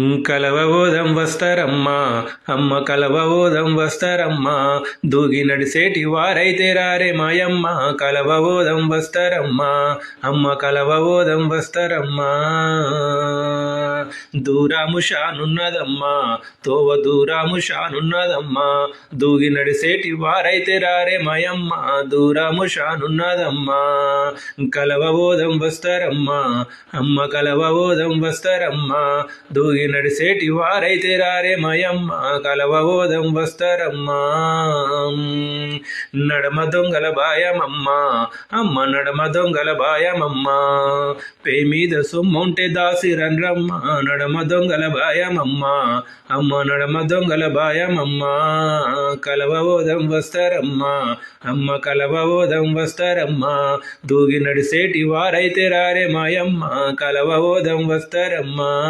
కలవబోదం వస్తారమ్మా అమ్మ కలవబోదం వస్తారమ్మా దూగి నడిసేటి వారైతే రారే మాయమ్మ కలవబోదం వస్తారమ్మా అమ్మ కలవబోదం వస్తారమ్మా. దూరాము షానున్నదమ్మా తోవ దూరాము షానున్నదమ్మా దూగి నడిసేటి వారైతే రారే మాయమ్మ దూరాము షానున్నదమ్మా కలవబోదం వస్తారమ్మా అమ్మ కలవబోదం వస్తారమ్మా దూగి నడిసేటి వారైతే రారే మయమ్మ కలవబోధం వస్తారమ్మా. నడమ దొంగల బాయమమ్మ. అమ్మ నడమ దొంగల బాయమమ్మ. పే మీద సొమ్ముంటే దాసి రన్రమ్మ నడమ దొంగల బాయమమ్మ. అమ్మ నడమ దొంగల బాయమమ్మ. కలవబోధం వస్తారమ్మా. అమ్మ కలవబోధం వస్తారమ్మా. దూగి నడిసేటి వారైతే రారే మాయమ్మ. కలవబోధం వస్తారమ్మా.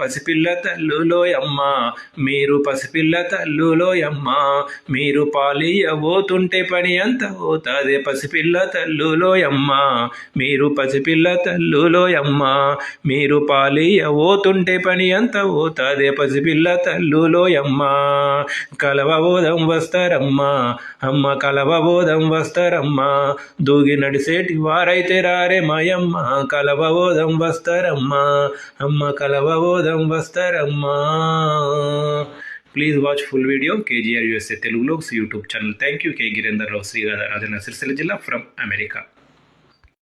పసిపిల్ల తల్లులోయమ్మ మీరు పసిపిల్ల తల్లులోయమ్మ మీరు పాలియబోతుంటే పని అంత పోతాదే పసిపిల్ల తల్లులోయమ్మ మీరు పసిపిల్ల తల్లులోయమ్మ మీరు పాలియబోతుంటే పని అంత పోతాదే పసిపిల్ల తల్లులోయమ్మ. కలవబోధం వస్తారమ్మా అమ్మ కలవబోధం వస్తారమ్మా దూగి నడిసేటి వారైతే రారే మాయమ్మ. కలవబోధం వస్తారమ్మ అమ్మ పదం వస్తారమ్మా. Please watch full video KGR USA తెలుగులో YouTube channel thank you K Girender Rao Shri Rajanna Sircilla జిల్లా ఫ్రమ్ అమెరికా